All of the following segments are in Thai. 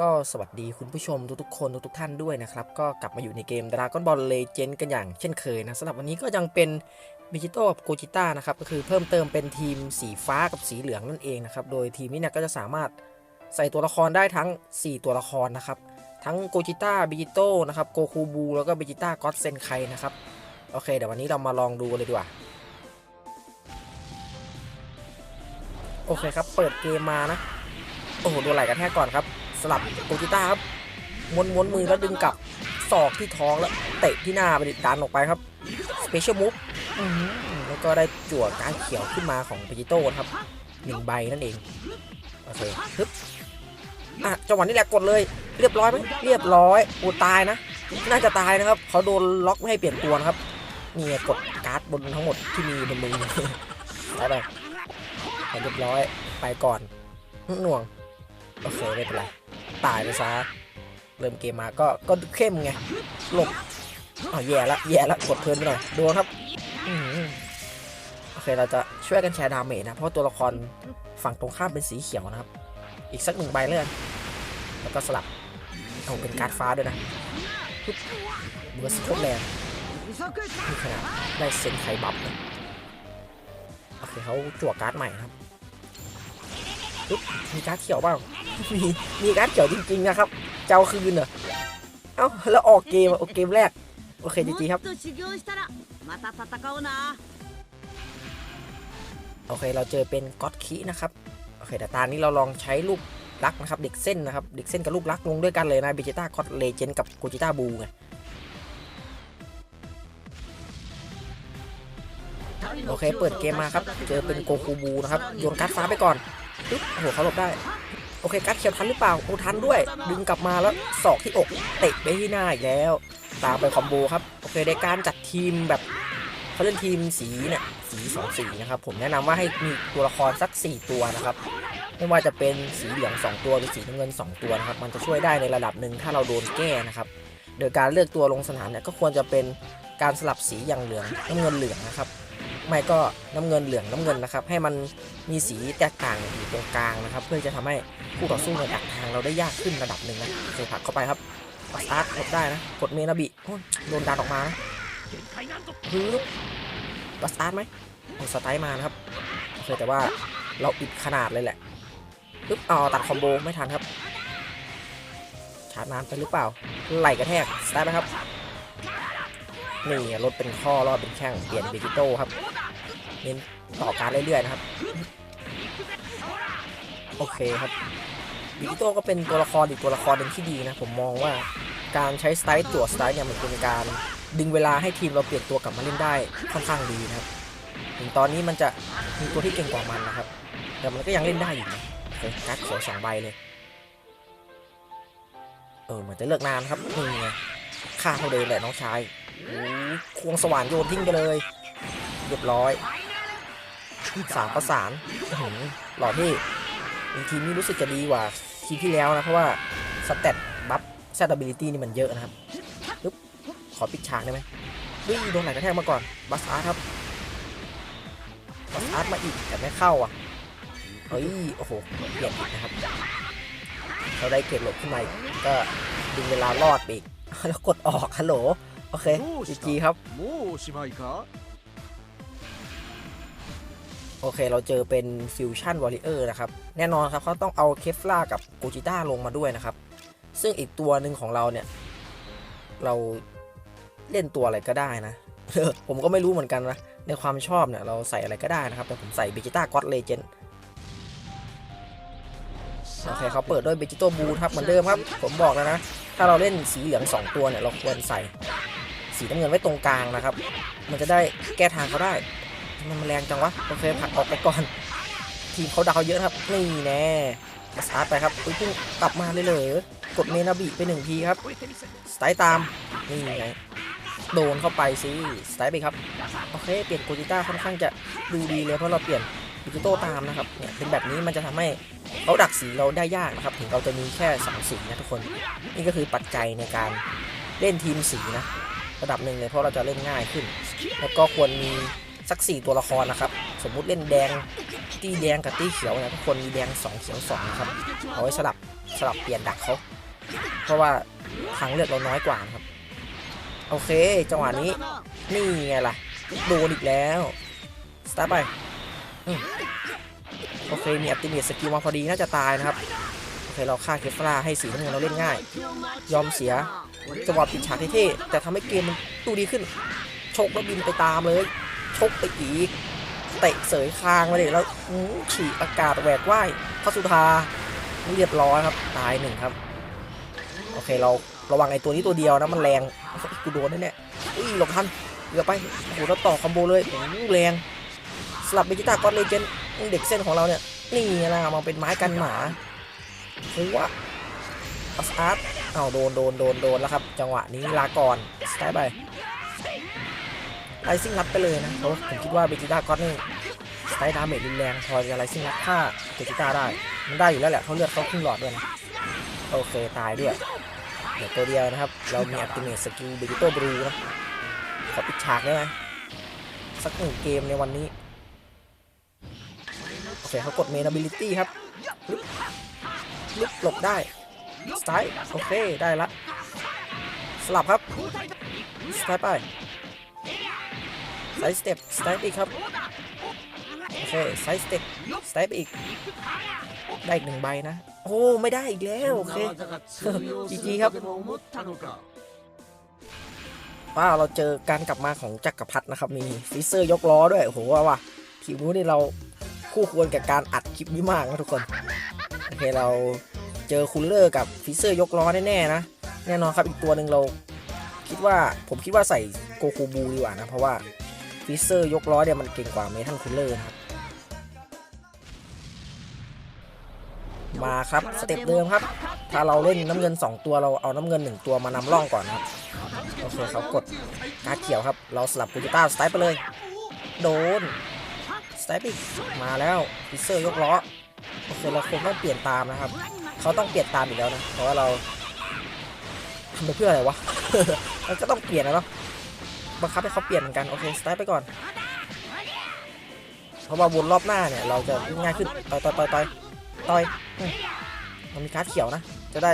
ก็สวัสดีคุณผู้ชมทุกๆคนทุกๆท่านด้วยนะครับ ก็กลับมาอยู่ในเกม Dragon Ball Legend กันอย่างเช่นเคยนะสำหรับวันนี้ก็ยังเป็นบิจิโต้กับโกจิต้านะครับ ก็คือเพิ่มเติมเป็นทีมสีฟ้ากับสีเหลืองนั่นเองนะครับ โดยทีมนี้เนี่ยก็จะสามารถใส่ตัวละครได้ทั้ง 4 ตัวละครนะครับ ทั้งโกจิต้าบิจิโต้นะครับโกคูบูแล้วก็บิจิต้าก็อตเซนไคนะครับ โอเคเดี๋ยววันนี้เรามาลองดูกันเลยดีกว่าโอเคครับเปิดเกมมานะโอ้โหโดนไหลกระแทกก่อนครับ สลับโกจิต้าครับม้วนม้วนมือแล้วดึงกลับศอกที่ท้องแล้วเตะที่หน้าไปดิดันออกไปครับสเปเชียลมูฟแล้วก็ได้จั่วการเขียวขึ้นมาของเปจิโต้ครับหนึ่งใบนั่นเองโอเคฮึบอะจังหวะนี้แหละกดเลย เรียบร้อยไหมเรียบร้อยโอ้ตายนะ น่าจะตายนะครับ เขาโดนล็อกไม่ให้เปลี่ยนตัวนะครับนี่กดการ์ดบนทั้งหมดที่มีบนมือไปไปไปเรียบร้อยไปก่อนหน่วงโอเคไม่เป็นไร ตายไปซะ เริ่มเกมมาก็ก็เข้มไง หลบอ๋อแย่ละแย่ละกดเพลินไปหน่อยโดนครับอื้อหือโอเคเราจะช่วยกันแชร์ดาเมจนะ เพราะตัวละครฝั่งตรงข้ามเป็นสีเขียวนะครับ อีกสักหนึ่งใบเลยกันแล้วก็สลับเอาเป็นการ์ดฟ้าด้วยนะเบอร์สโคตรแรงนี่ขนาดได้เซนไคบัฟนะโอเคเขาจั่วการ์ดใหม่นะครับ มีการ์ดเขียวบ้างมีมีการ์ดเขียวจริงๆนะครับ เจ้าคืนเหรอเอ้าแล้วออกเกมออกเกมแรก โอเคจริงๆครับ โอเคเราเจอเป็นก็อดคีนะครับ โอเคแต่ตานี้เราลองใช้ลูกรักนะครับ เด็กเส้นนะครับ เด็กเส้นกับลูกรักลงด้วยกันเลยนะเบจิต้าก็อดเลเจนด์กับโกจิต้าบูไงโอเค เปิดเกมมาครับ เจอเป็นโกคูบูนะครับ โยนการ์ดฟ้าไปก่อน ปึ๊บโอ้โหเขาหลบได้ โอเคการ์ดเขียวทันหรือเปล่าโอ้ทันด้วย ดึงกลับมาแล้วศอกที่อกเตะไปที่หน้าอีกแล้ว ตามไปคอมโบครับ โอเคในการจัดทีมแบบเขาเล่นทีมสีเนี่ยสีสองสีนะครับ ผมแนะนำว่าให้มีตัวละครสัก 4 ตัวนะครับ ไม่ว่าจะเป็นสีเหลือง2 ตัวหรือสีน้ำเงิน 2 ตัวนะครับ มันจะช่วยได้ในระดับหนึ่งถ้าเราโดนแก้นะครับ โดยการเลือกตัวลงสนามเนี่ยก็ควรจะเป็นการสลับสีอย่างเหลืองน้ำเงินเหลืองนะครับ ไม่ก็น้ำเงินเหลืองน้ำเงินนะครับ ให้มันมีสีแตกต่างอยู่ตรงกลางนะครับ เพื่อจะทำให้คู่ต่อสู้ในดักทางเราได้ยากขึ้นระดับหนึ่งนะโอเคผลักเข้าไปครับสตาร์ทกดได้นะกดเมนาบิโอ้ยโดนดันออกมาฮึบบัสตาร์ทไหมโอ้สไตล์มานะครับโอเคแต่ว่าเราอิดขนาดเลยแหละปึ๊บอ๋อตัดคอมโบไม่ทันครับชาร์จนานไปหรือเปล่า ไหลกระแทกสตาร์ทนะครับนี่รถเป็นข้อรอบเป็นแข้งเปลี่ยนดิจิโต้ครับ เน้นต่อการเรื่อยๆนะครับ โอเคครับดิจิโต้ก็เป็นตัวละครอีกตัวละครหนึ่งที่ดีนะ ผมมองว่าการใช้สไตล์ตัวสไตล์เนี่ยมันเป็นการดึงเวลาให้ทีมเราเปลี่ยนตัวกลับมาเล่นได้ค่อนข้างดีนะครับ ถึงตอนนี้มันจะมีตัวที่เก่งกว่ามันนะครับ แต่มันก็ยังเล่นได้อยู่นะโอเคการ์ดเขียวสองใบเลย เออเหมือนจะเลิกนานครับนี่ไงฆ่าเขาเลยแหละน้องชายโอ้โหควงสว่านโยนทิ้งไปเลย เรียบร้อย สามประสานหล่อพี่ทีมนี้รู้สึกจะดีกว่าทีมที่แล้วนะเพราะว่าสเตตบัฟแซดบิลิตี้นี่มันเยอะนะครับปึ๊บขอปิดฉากได้ไหมวิ่งโดนไหนกระแทกมาก่อนบัสอาร์ตครับบัสอาร์ตมาอีกแต่ไม่เข้าอะเฮ้ยโอ้โหเปลี่ยนนะครับเราได้เกตหลบขึ้นมาก็ดึงเวลารอดไปอีกแล้วกดออกฮัลโหลโอเคจีครับ โอเคเราเจอเป็นฟิวชั่นวอริเออร์นะครับ แน่นอนครับเขาต้องเอาเคฟล่ากับโกจิต้าลงมาด้วยนะครับ ซึ่งอีกตัวหนึ่งของเราเนี่ย เราเล่นตัวอะไรก็ได้นะ ผมก็ไม่รู้เหมือนกันนะ ในความชอบเนี่ยเราใส่อะไรก็ได้นะครับ แต่ผมใส่เบจิต้าก็อดเลเจนโอเคเขาเปิดด้วยเบจิโตบูครับเหมือนเดิมครับ ผมบอกแล้วนะ ถ้าเราเล่นสีเหลือง 2 ตัวเนี่ยเราควรใส่สีน้ำเงินไว้ตรงกลางนะครับ มันจะได้แก้ทางเขาได้ มันแรงจังวะโอเคผลักออกไปก่อน ทีมเขาดาวเยอะนะครับ นี่แน่มาสตาร์ทไปครับอุ้ยเพิ่งกลับมาเลยเหรอกดเมนาบิไปหนึ่งทีครับ สไตล์ตาม นี่ไงโดนเข้าไปสิสไตล์ไปครับ โอเค เปลี่ยนโกจิต้าค่อนข้างจะดูดีเลยเพราะเราเปลี่ยนดิจิโตตามนะครับ เนี่ยเป็นแบบนี้มันจะทำให้เขาดักสีเราได้ยากนะครับ ถึงเราจะมีแค่สองสีนะทุกคน นี่ก็คือปัจจัยในการเล่นทีมสีนะ ระดับหนึ่งเลยเพราะเราจะเล่นง่ายขึ้น แล้วก็ควรมี สักสี่ตัวละครนะครับ สมมุติเล่นแดงตีแดงกับตีเขียวนะทุกคนมีแดง 2 เขียว2นะครับเอาไว้สลับสลับเปลี่ยนดักเขาเพราะว่าทางเลือกเราน้อยกว่านะครับ โอเคจังหวะนี้นี่ไงล่ะโดนอีกแล้วสตาร์ไปโอเคมีอัติเมตสกิลมาพอดีน่าจะตายนะครับโอเคเราฆ่าเคฟลาให้สีน้ำเงินเราเล่นง่าย ยอมเสียจังหวะปิดฉากเท่ๆแต่ทำให้เกมมันดูดีขึ้นชกแล้วบินไปตามเลย ชกไปอีก เตะเสยคางมาเลยแล้วฉีกอากาศแหวกว่ายพระสุธาเรียบร้อยครับ ตายหนึ่งครับ โอเคเราระวังไอ้ตัวนี้ตัวเดียวนะมันแรงกูโดนแน่ๆอุ้ยหลบทันเกือบไปโอ้โหแล้วต่อคอมโบเลยโอ้โหแรงสลับเบจิต้าก้อนเลเจนด์เด็กเส้นของเราเนี่ยนี่นะมาเป็นไม้กันหมาหัวอัสอาร์ตเอาโดนโดนโดนโดนแล้วครับ จังหวะนี้ลาก่อนสไตล์ไป ไลซิ่งรับไปเลยนะเพราะว่าผมคิดว่าเบจิต้าก้อนนี่สไตล์ดาเมจรุนแรงพอจะไลซิ่งรับฆ่าเบจิต้าได้ มันได้อยู่แล้วแหละเขาเลือดเขาครึ่งหลอดด้วยนะโอเคตายด้วยเดี๋ยวตัวเดียวนะครับ เรามีอัติเมทสกิลเบจิโต้บลูนะขอปิดฉากได้ไหมสักหนึ่งเกมในวันนี้โอเคเขากดเมน a b i l i t y ครับลึกลึกหลบได้สไตล์โอเคได้ละสลับครับสไตล์ไป ไซส์สเต็ปสไตล์อีกครับ โอเคไซส์สเต็ปสไตล์ไปอีก ได้อีกหนึ่งใบนะ โอ้ไม่ได้อีกแล้ว โอเคจีจีครับว้าเราเจอการกลับมาของจักรพรรดินะครับ มีฟิเซอร์ยกล้อด้วยโอ้โหว่าว่ะทีมนู้นนี่เราคู่ควรกับการอัดคลิปนี้มากนะทุกคน โอเคเราเจอคูลเลอร์กับฟิเซอร์ยกล้อแน่ๆนะ แน่นอนครับอีกตัวหนึ่งเรา คิดว่าผมคิดว่าใส่โกคูบูดีกว่านะ เพราะว่า ฟิเซอร์ยกล้อเนี่ยมันเก่งกว่าเมทัลคูลเลอร์นะครับ มาครับสเต็ปเดิมครับ ถ้าเราเล่นน้ำเงิน 2 ตัวเราเอาน้ำเงิน 1 ตัวมานำร่องก่อนครับโอเคเขากดกาเขียวครับ เราสลับกูจิต้าสไตล์ไปเลย โดนสไตล์อีกมาแล้วฟิเซอร์ยกล้อโอเคเราคงต้องเปลี่ยนตามนะครับเขาต้องเปลี่ยนตามอีกแล้วนะเพราะว่าเราทำไปเพื่ออะไรวะมันก็ต้องเปลี่ยนนะเนาะ บังคับให้เขาเปลี่ยนเหมือนกัน โอเคสไตล์ไปก่อน เพราะว่าวนรอบหน้าเนี่ย เราจะง่ายขึ้น ต่อยต่อยต่อยต่อยต่อยมันมีการ์ดเขียวนะ จะได้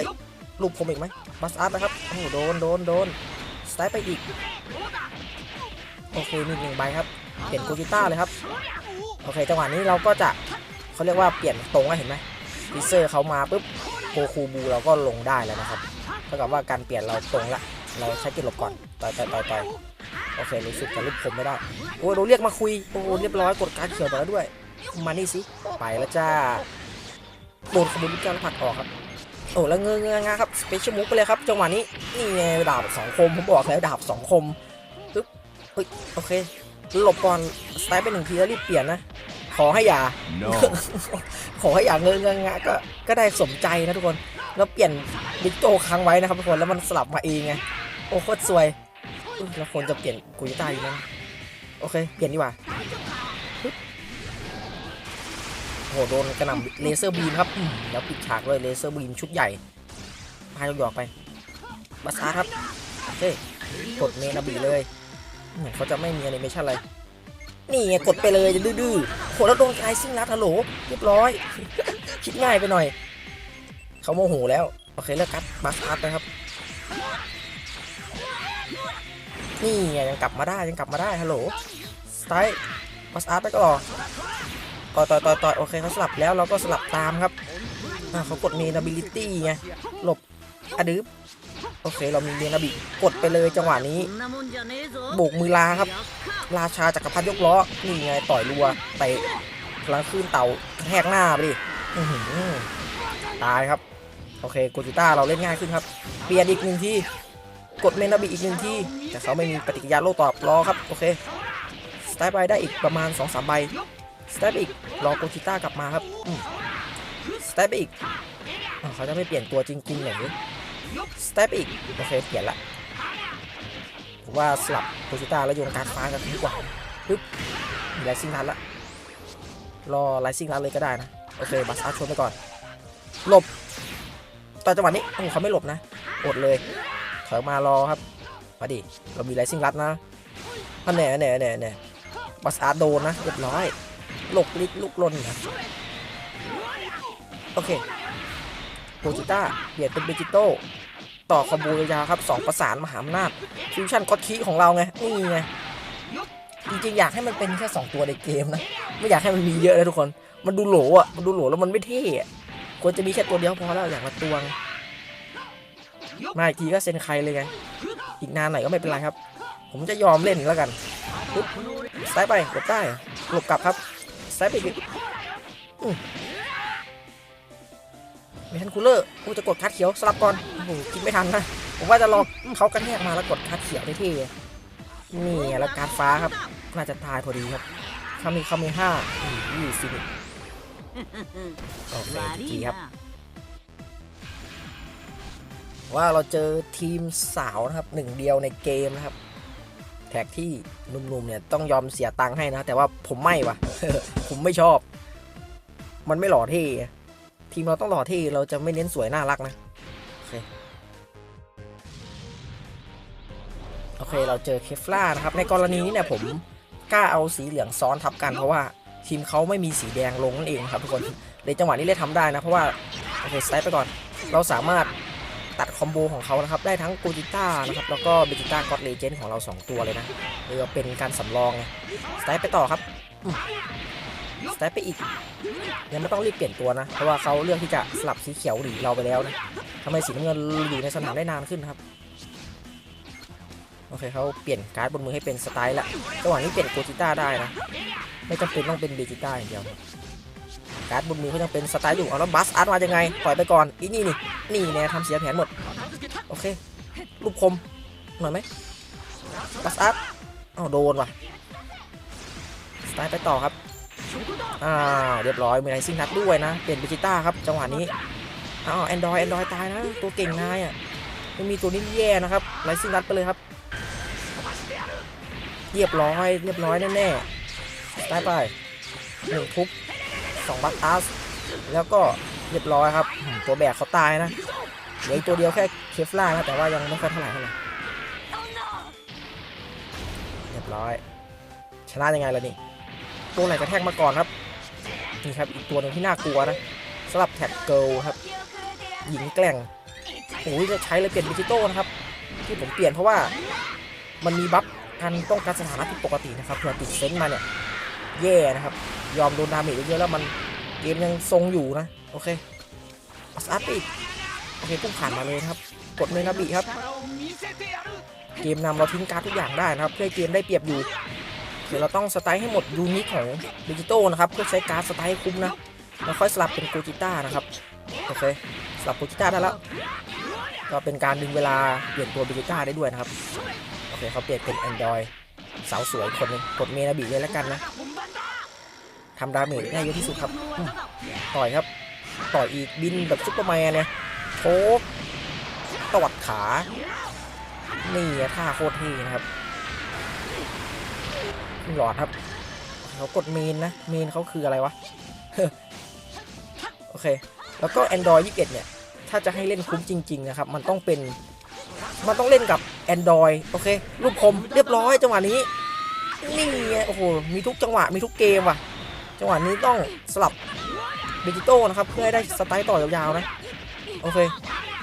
ลูกผมอีกไหมบัสอาร์ตนะครับ โอ้โหโดนโดนโดนสไตล์ไปอีก โอเคมีหนึ่งใบครับ เปลี่ยนโกจิต้าเลยครับ โอเค จังหวะนี้เราก็จะเขาเรียกว่าเปลี่ยนตรงแล้วเห็นไหมฟิเซอร์เขามาปุ๊บโกคูบูเราก็ลงได้แล้วนะครับเท่ากับว่าการเปลี่ยนเราตรงละ เราใช้กิจหลบก่อน ต่อยต่อยต่อยต่อย โอเครู้สึกจะรูปผมไม่ได้ โอ้ยเราเรียกมาคุย โอ้เรียบร้อยกดการดเขียวไปแล้วด้วย มานี่สิ ไปแล้วจ้าโดนขบวนการผลักออกครับ โอ้แล้วเงยเงยงาครับสเปเชียลมูฟไปเลยครับจังหวะนี้ นี่ไงดาบสองคม ผมบอกแล้วดาบสองคมปึ๊บเฮ้ยโอเค หลบก่อนสไตล์ไปหนึ่งทีแล้วรีบเปลี่ยนนะ ขอให้อย่า No. ขอให้อย่าเงินเงินงะก็ ก็ได้สมใจนะทุกคน แล้วเปลี่ยนบิ๊กโจค้างไว้นะครับทุกคน แล้วมันสลับมาเองไง โอ้โคตรสวย อุ๊ยแล้วควรจะเปลี่ยนกุยต้าดีนะโอเค เปลี่ยนดีกว่าโหโดนกระหน่ำเลเซอร์บีมครับแล้วปิดฉากเลยเลเซอร์บีมชุดใหญ่พายหยอกๆไปบาซาครับโอเคกดเมนาบีเลยเหมือนเขาจะไม่มีแอนิเมชั่นอะไรนี่ไงกดไปเลยจะดื้อๆโหแล้วโดนไกซิ่งรัดฮัลโหลเรียบร้อย คิดง่ายไปหน่อย เขาโมโหแล้ว โอเคเลิกกัดบัสอาร์ตนะครับ นี่ไงยังกลับมาได้ยังกลับมาได้ฮัลโหลสไตล์มาสอาร์ตไปก่อนต่อยต่อยต่อยต่อยโอเคเขาสลับแล้วเราก็สลับตามครับเขากดเมนบิลิตี้ไงหลบอดึบโอเคเรามีเมนบิกดไปเลยจังหวะนี้โบกมือลาครับ ราชาจักรพรรดิยกล้อนี่ไงต่อยรัวไปกลังคืนเต่าแหกหน้าไปดิตายครับ โอเคโกจิต้าเราเล่นง่ายขึ้นครับ เปลี่ยนอีกหนึ่งที่ กดเมนาบิอีกหนึ่งทีแต่เขาไม่มีปฏิกิริยาโต้ตอบรอครับโอเคสไตล์ไปได้อีกประมาณ2อสใบสไตล์ไปอีกรอโกจิต้ากลับมาครับสไตล์ไปอีกอเขาจะไม่เปลี่ยนตัวจริงๆหรอสไตล์ไปอีกโอเคเปลี่ยนละผมว่าสลับโพซิต้าแล้วโยนการฟ้ากันดีกว่าปึ๊บมีไลซิ่งทันละรอไลซิ่งทันเลยก็ได้นะโอเคบัสอาร์ชนไปก่อนหลบตอนจังหวะนี้โอ้โหเขาไม่หลบนะอดเลย ถอยมารอครับ มาดิ เรามีไลซิ่งรัดนะพันแหน่แหน่แหน่แหน่บัสอาร์โดนนะเรียบร้อยหลบลิกลุกลนนะโอเคโกจิต้าเปลี่ยนเป็นเบจิโต้ต่อคอมโบยาวครับสองประสานมหาอำนาจฟิวชั่นก็อตคีของเราไงนี่ไงจริงๆอยากให้มันเป็นแค่ 2 ตัวในเกมนะไม่อยากให้มันมีเยอะเลยทุกคน มันดูโหลอะมันดูโหลแล้วมันไม่เท่อะควรจะมีแค่ตัวเดียวพอแล้วอย่างละตัวง มาอีกทีก็เซนใครเลยไง อีกนานหน่อยก็ไม่เป็นไรครับ ผมจะยอมเล่นแล้วกันปุ๊บซ้ายไปหลบได้หลบกลับครับซ้ายไปอีกเมทันคูลเลอร์กูจะกดคัดเขียวสลับก่อนโอ้โหกินไม่ทันนะ ผมว่าจะลองเขากระแทกมาแล้วกดคัดเขียวได้ที่นี่แล้วการฟ้าครับ น่าจะตายพอดีครับเขามีเขามีห้ายี่สิบโอเคทีครับ ว่าเราเจอทีมสาวนะครับหนึ่งเดียวในเกมนะครับ แท็กที่หนุ่มๆเนี่ยต้องยอมเสียตังค์ให้นะ แต่ว่าผมไม่วะผมไม่ชอบ มันไม่หล่อเท่ทีมเราต้องหล่อเท่เราจะไม่เน้นสวยน่ารักนะ โอเคโอเคเราเจอเคฟล่านะครับ ในกรณีนี้เนี่ยผมกล้าเอาสีเหลืองซ้อนทับกันเพราะว่าทีมเขาไม่มีสีแดงลงนั่นเองครับทุกคนในจังหวะนี้เลยทำได้นะ เพราะว่าโอเคสไตล์ไปก่อน เราสามารถ ตัดคอมโบของเขานะครับ ได้ทั้งกูจิต้านะครับ แล้วก็เบจิต้าก็อดเลเจนของเรา 2 ตัวเลยนะเรียกว่าเป็นการสำรองไงสไตล์ไปต่อครับสไตล์ไปอีก ยังไม่ต้องรีบเปลี่ยนตัวนะ เพราะว่าเขาเลือกที่จะสลับสีเขียวหรือเราไปแล้วนะทำไมสีน้ำเงินอยู่ในสนามได้นานขึ้นครับโอเคเขาเปลี่ยนการ์ดบนมือให้เป็นสไตล์ละระหว่างนี้เปลี่ยนโกจิต้าได้นะ ไม่จำเป็นต้องเป็นเบจิต้าอย่างเดียว การ์ดบนมือเขายังเป็นสไตล์อยู่เอาแล้วบัสอาร์ตมายังไงปล่อยไปก่อนอีนี่นี่นี่แน่ทำเสียแผนหมดโอเคลูกคมหน่อยไหมบัสอาร์ตอ้าวโดนว่ะสไตล์ไปต่อครับอ่าเรียบร้อยมีไรซิ่งนัดด้วยนะ เปลี่ยนเบจิต้าครับจังหวะนี้อ้าวแอนดรอยแอนดรอยตายนะตัวเก่งนายอะไม่มีตัวนี้แย่นะครับไรซิ่งนัดไปเลยครับเรียบร้อยเรียบร้อยแน่ๆได้ไปหนึ่งทุบ สองบัตอัสแล้วก็เรียบร้อยครับ ตัวแบกเขาตายนะเหลืออีกตัวเดียวแค่เคฟล่านะแต่ว่ายังไม่ค่อยเท่าไหร่เท่าไหร่เรียบร้อย ชนะยังไงล่ะนี่ตัวไหนกระแทกมาก่อนครับนี่ครับอีกตัวหนึ่งที่น่ากลัวนะสำหรับแท็กเกิลครับ หญิงแกร่งโอ้ยจะใช้เลยเปลี่ยนดิจิโต้นะครับ ที่ผมเปลี่ยนเพราะว่ามันมีบัฟการป้องกันสถานะที่ปกตินะครับเผื่อติดเซนต์มาเนี่ยแย่นะครับ ยอมโดนดาเมจเยอะแล้วมันเกมยังทรงอยู่นะ โอเคอัสอาร์ตอีกโอเคพุ่งผ่านมาเลยครับ กดเมนาบิครับ เกมนำเราทิ้งการ์ดทุกอย่างได้นะครับ เพื่อเกมได้เปรียบอยู่เดี๋ยวเราต้องสไตล์ให้หมดยูนิคของดิจิโตนะครับเพื่อใช้การ์ดสไตล์ให้คุ้มนะแล้วค่อยสลับเป็นโกจิต้านะครับโอเคสลับโกจิต้าได้แล้วก็เป็นการดึงเวลาเปลี่ยนตัวเบจิต้าได้ด้วยนะครับโอเคเขาเปลี่ยนเป็น Android สาวสวยคนนึงกดเมนาบิเลยแล้วกันนะ ทำดาเมจได้เยอะที่สุดครับอืมต่อยครับ ต่อยอีกบินแบบซุปเปอร์แมนเนี่ยโชกตวัดขา นี่อะท่าโคตรเท่นะครับขึ้นหลอดครับ เขากดเมนนะ เมนเขาคืออะไรวะ โอเค แล้วก็ Android 21 เนี่ย ถ้าจะให้เล่นคุ้มจริง ๆ นะครับ มันต้องเป็น มันต้องเล่นกับ Android โอเค รูปคมเรียบร้อยจังหวะนี้ นี่ไงโอ้โห มีทุกจังหวะ มีทุกเกมว่ะ จังหวะนี้ต้องสลับดิจิตอลนะครับ เพื่อให้ได้สไตล์ต่อยาวๆนะ โอเค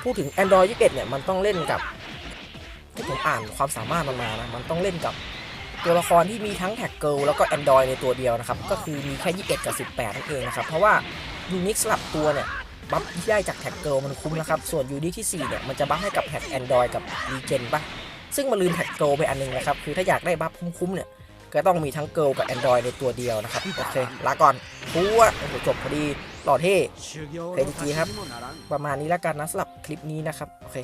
พูดถึง Android 21 เนี่ย มันต้องเล่นกับที่ผมอ่านความสามารถมันมานะ มันต้องเล่นกับตัวละครที่มีทั้งแท็กเกิลแล้วก็ Android ในตัวเดียวนะครับ ก็คือมีแค่ 21 กับ 18 นั่นเองนะครับ เพราะว่ายูนิคสลับตัวเนี่ย บัฟที่ได้จากแท็กเกิลมันคุ้มนะครับ ส่วนยูนิคที่ 4 เนี่ย มันจะบัฟให้กับแท็ก Android กับ r e g e n ปะซึ่งมันลืมแท็กเกิลไปอันนึงนะครับ คือถ้าอยากได้บัฟคุ้มๆเนี่ย ก็ต้องมีทั้งเกิลกับ Android ในตัวเดียวนะครับ โอเค ลาก่อนพัวโอ้จบพอดี หล่อเท่เคนจีครับ ประมาณนี้แล้วกันนะสำหรับคลิปนี้นะครับ โอเค